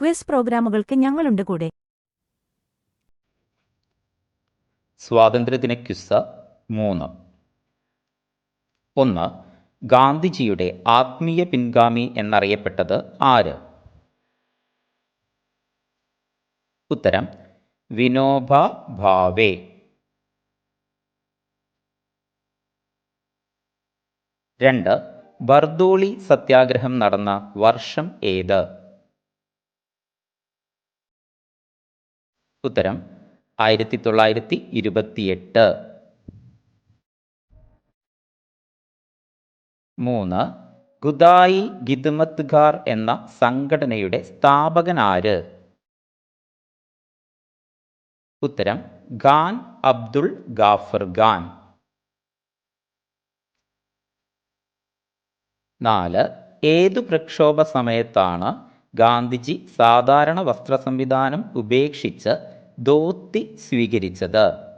Quiz പ്രോഗ്രാമുകൾക്ക് ഞങ്ങളുണ്ട് കൂടെ. സ്വാതന്ത്ര്യദിന ക്വിസ് മൂന്ന്. ഒന്ന് ഗാന്ധിജിയുടെ ആത്മീയ പിൻഗാമി എന്നറിയപ്പെട്ടത് ആര്? ഉത്തരം വിനോബ ഭാവേ. രണ്ട് ബർദോളി സത്യാഗ്രഹം നടന്ന വർഷം ഏത്? ഉത്തരം ആയിരത്തി തൊള്ളായിരത്തി ഇരുപത്തിയെട്ട് മൂന്ന് ഖുദായി ഖിദ്മത്ത്ഗാർ എന്ന സംഘടനയുടെ സ്ഥാപകനാര്? ഉത്തരം ഖാൻ അബ്ദുൾ ഗാഫർ ഖാൻ. നാല് ഏതു പ്രക്ഷോഭ സമയത്താണ് ഗാന്ധിജി സാധാരണ വസ്ത്ര സംവിധാനം ഉപേക്ഷിച്ച് ധോത്തി സ്വീകരിച്ചത്.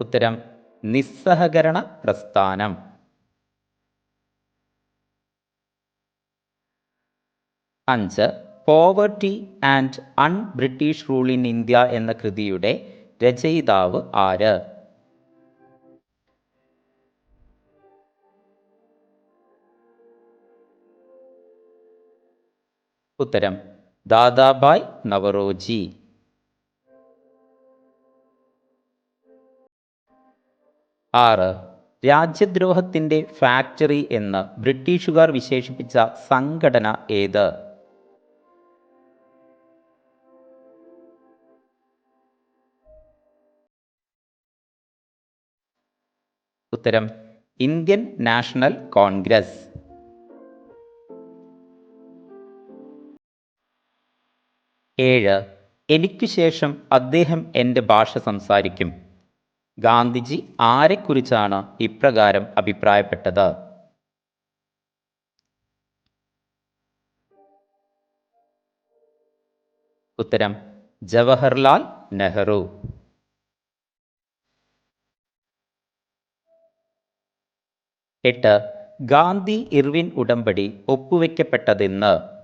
ഉത്തരം നിസ്സഹകരണ പ്രസ്ഥാനം. അഞ്ച് poverty and un British rule in India എന്ന കൃതിയുടെ രചയിതാവ് ആര്? ഉത്തരം ദാദാബായ് നവറോജി. ആറ് രാജ്യദ്രോഹത്തിന്റെ ഫാക്ടറി എന്ന് ബ്രിട്ടീഷുകാർ വിശേഷിപ്പിച്ച സംഘടന ഏത്? ഉത്തരം ഇന്ത്യൻ നാഷണൽ കോൺഗ്രസ്. ഏഴ്. എനിക്കു ശേഷം അദ്ദേഹം എന്റെ ഭാഷ സംസാരിക്കും. ഗാന്ധിജി ആരെക്കുറിച്ചാണ് ഇപ്രകാരം അഭിപ്രായപ്പെട്ടത്? ഉത്തരം ജവഹർലാൽ നെഹ്റു. എട്ട്. ഗാന്ധി ഇർവിൻ ഉടമ്പടി ഒപ്പുവെക്കപ്പെട്ടതെന്ന്.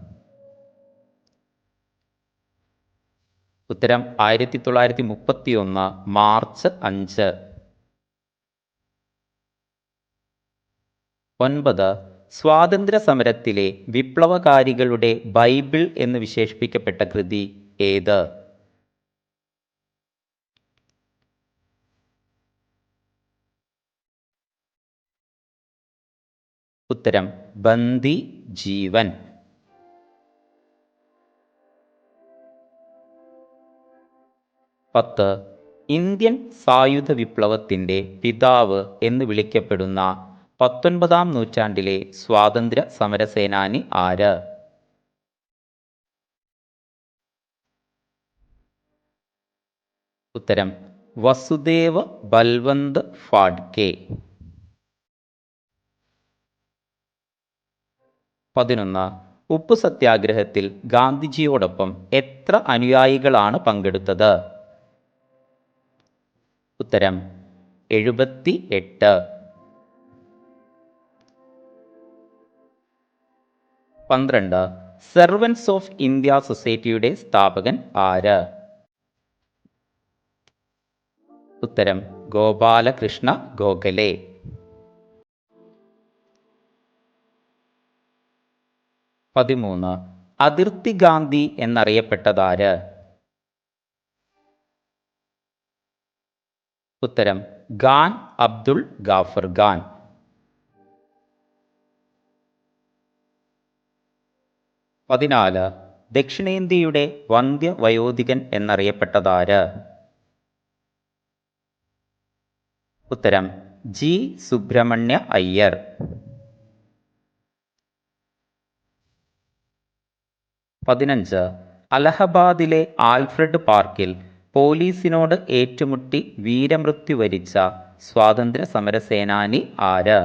ഉത്തരം ആയിരത്തി തൊള്ളായിരത്തി മുപ്പത്തി ഒന്ന് മാർച്ച് അഞ്ച്. ഒൻപത്. സ്വാതന്ത്ര്യ സമരത്തിലെ വിപ്ലവകാരികളുടെ ബൈബിൾ എന്ന് വിശേഷിപ്പിക്കപ്പെട്ട കൃതി ഏത്? ഉത്തരം ബന്ദി ജീവൻ. പത്ത്. ഇന്ത്യൻ സായുധ വിപ്ലവത്തിന്റെ പിതാവ് എന്ന് വിളിക്കപ്പെടുന്ന പത്തൊൻപതാം നൂറ്റാണ്ടിലെ സ്വാതന്ത്ര്യ സമരസേനാനി ആര്? ഉത്തരം വസുദേവ ബൽവന്ത് ഫാഡ്കെ. പതിനൊന്ന്. ഉപ്പു സത്യാഗ്രഹത്തിൽ ഗാന്ധിജിയോടൊപ്പം എത്ര അനുയായികളാണ് പങ്കെടുത്തത്? ഉത്തരം എഴുപത്തി എട്ട് പന്ത്രണ്ട്. സെർവൻസ് ഓഫ് ഇന്ത്യ സൊസൈറ്റിയുടെ സ്ഥാപകൻ ആര്? ഉത്തരം ഗോപാലകൃഷ്ണ ഗോഖലെ. പതിമൂന്ന്. അതിർത്തി ഗാന്ധി എന്നറിയപ്പെട്ടതാര്? ഉത്തരം ഖാൻ അബ്ദുൾ ഗാഫർ ഖാൻ. പതിനാല് ദക്ഷിണേന്ത്യയുടെ വന്ധ്യ വയോധികൻ എന്നറിയപ്പെട്ടതാര്? ഉത്തരം ജി. സുബ്രഹ്മണ്യ അയ്യർ. പതിനഞ്ച് അലഹബാദിലെ ആൽഫ്രഡ് പാർക്കിൽ പോലീസിനോട് ഏറ്റുമുട്ടി വീരമൃത്യു വരിച്ച സ്വാതന്ത്ര്യ സമര സേനാനി ആര്?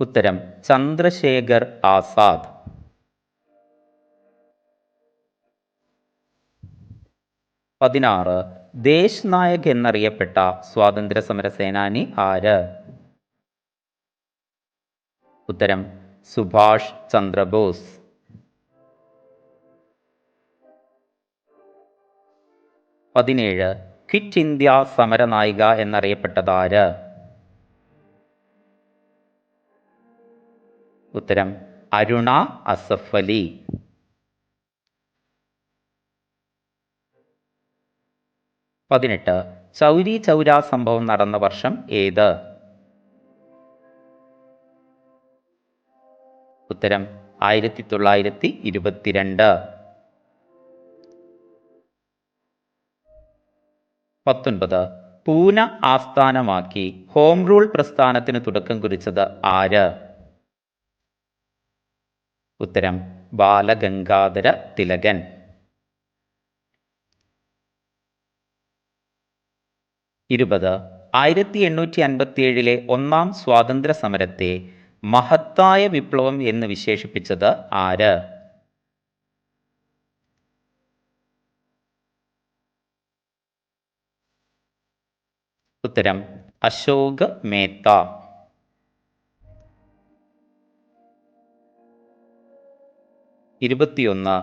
ഉത്തരം ചന്ദ്രശേഖർ ആസാദ്. പതിനാറ് ദേശ് നായക് എന്നറിയപ്പെട്ട സ്വാതന്ത്ര്യ സമര സേനാനി ആര്? ഉത്തരം സുഭാഷ് ചന്ദ്രബോസ് പതിനേഴ്. ക്വിറ്റ് ഇന്ത്യ സമരനായിക എന്നറിയപ്പെട്ടതാര്? ഉത്തരം അരുണ അസഫ് അലി. പതിനെട്ട്. ചൗരി ചൗര സംഭവം നടന്ന വർഷം ഏത്? ഉത്തരം ആയിരത്തി തൊള്ളായിരത്തി ഇരുപത്തിരണ്ട് പത്തൊൻപത്. പൂന ആസ്ഥാനമാക്കി ഹോം റൂൾ പ്രസ്ഥാനത്തിന് തുടക്കം കുറിച്ചത് ആര്? ഉത്തരം ബാലഗംഗാധര തിലകൻ. ഇരുപത്. ആയിരത്തി എണ്ണൂറ്റി അൻപത്തിയേഴിലെ ഒന്നാം സ്വാതന്ത്ര്യ സമരത്തെ മഹത്തായ വിപ്ലവം എന്ന് വിശേഷിപ്പിച്ചത് ആര്? ഉത്തരം അശോക് മേത്ത. ഇരുപത്തിയൊന്ന്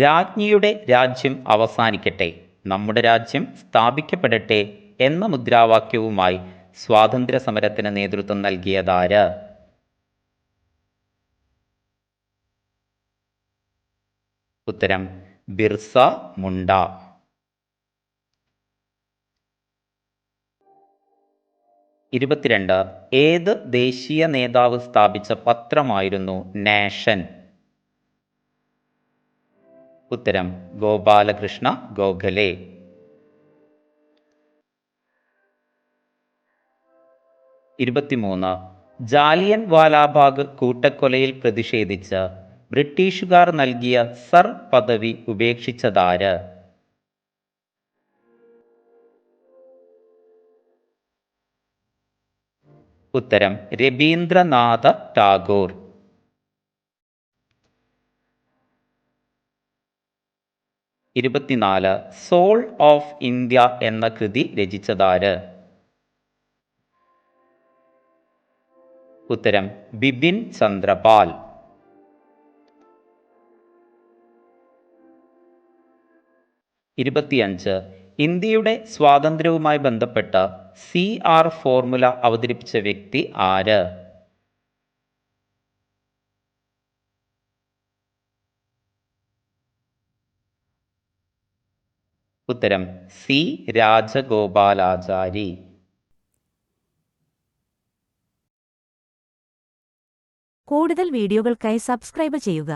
രാജ്ഞിയുടെ രാജ്യം അവസാനിക്കട്ടെ നമ്മുടെ രാജ്യം സ്ഥാപിക്കപ്പെടട്ടെ എന്ന മുദ്രാവാക്യവുമായി സ്വാതന്ത്ര്യ സമരത്തിന് നേതൃത്വം നൽകിയതാര് ഉത്തരം ബിർസ മുണ്ട. ഇരുപത്തിരണ്ട് ഏത് ദേശീയ നേതാവ് സ്ഥാപിച്ച പത്രമായിരുന്നു നാഷൻ? ഉത്തരം ഗോപാലകൃഷ്ണ ഗോഖലെ. ഇരുപത്തിമൂന്ന് ജാലിയൻ വാലാബാഗ് കൂട്ടക്കൊലയിൽ പ്രതിഷേധിച്ച് ബ്രിട്ടീഷുകാർ നൽകിയ സർ പദവി ഉപേക്ഷിച്ചതാര്? ഉത്തരം രവീന്ദ്രനാഥ ടാഗോർ. ഇരുപത്തിനാല് സോൾ ഓഫ് ഇന്ത്യ എന്ന കൃതി രചിച്ചതാര്? ഉത്തരം ബിപിൻ ചന്ദ്രപാൽ. ഇരുപത്തിയഞ്ച്. ഇന്ത്യയുടെ സ്വാതന്ത്ര്യവുമായി ബന്ധപ്പെട്ട സി ആർ ഫോർമുല അവതരിപ്പിച്ച വ്യക്തി ആര്? ഉത്തരം സി രാജഗോപാലാചാരി. കൂടുതൽ വീഡിയോകൾക്കായി സബ്സ്ക്രൈബ് ചെയ്യുക.